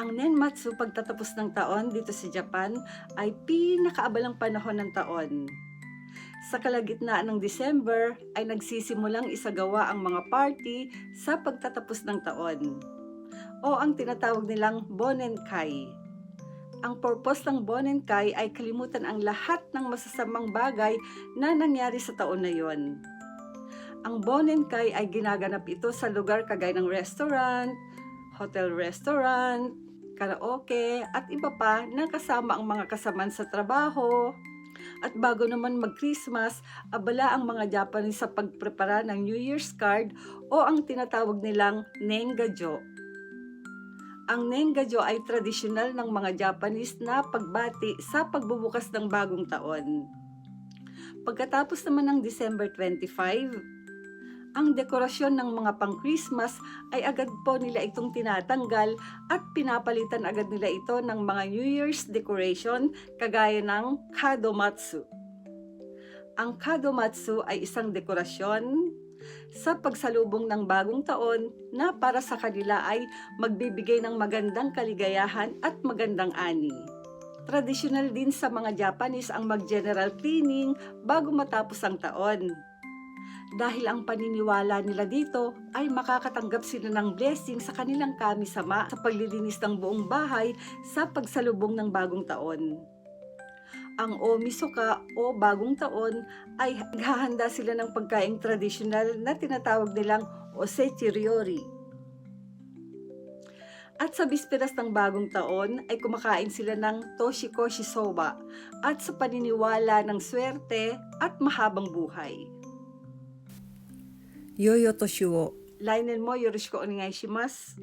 Ang Nenmatsu pagtatapos ng taon dito sa Japan ay pinakaabalang panahon ng taon. Sa kalagitnaan ng December ay nagsisimulang isagawa ang mga party sa pagtatapos ng taon o ang tinatawag nilang Bonenkai. Ang purpose ng Bonenkai ay kalimutan ang lahat ng masasamang bagay na nangyari sa taon na yon. Ang Bonenkai ay ginaganap ito sa lugar kagaya ng restaurant, hotel restaurant, karaoke, at iba pa na kasama ang mga kasaman sa trabaho. At bago naman mag-Christmas, abala ang mga Japanese sa pagprepara ng New Year's card o ang tinatawag nilang Nengajo. Ang Nengajo ay tradisyonal ng mga Japanese na pagbati sa pagbubukas ng bagong taon. Pagkatapos naman ng December 25, ang dekorasyon ng mga pang-Christmas ay agad po nila itong tinatanggal at pinapalitan agad nila ito ng mga New Year's decoration kagaya ng Kadomatsu. Ang Kadomatsu ay isang dekorasyon sa pagsalubong ng bagong taon na para sa kanila ay magbibigay ng magandang kaligayahan at magandang ani. Tradisyonal din sa mga Japanese ang mag-general cleaning bago matapos ang taon dahil ang paniniwala nila dito ay makakatanggap sila ng blessing sa kanilang kamisama sa paglilinis ng buong bahay sa pagsalubong ng bagong taon. Ang Omisoka o bagong taon ay naghahanda sila ng pagkaing tradisyonal na tinatawag nilang Osechi Ryori. At sa bisperas ng bagong taon ay kumakain sila ng Toshikoshi Soba at sa paniniwala ng swerte at mahabang buhay. 良いお年を。来年もよろしくお願いします。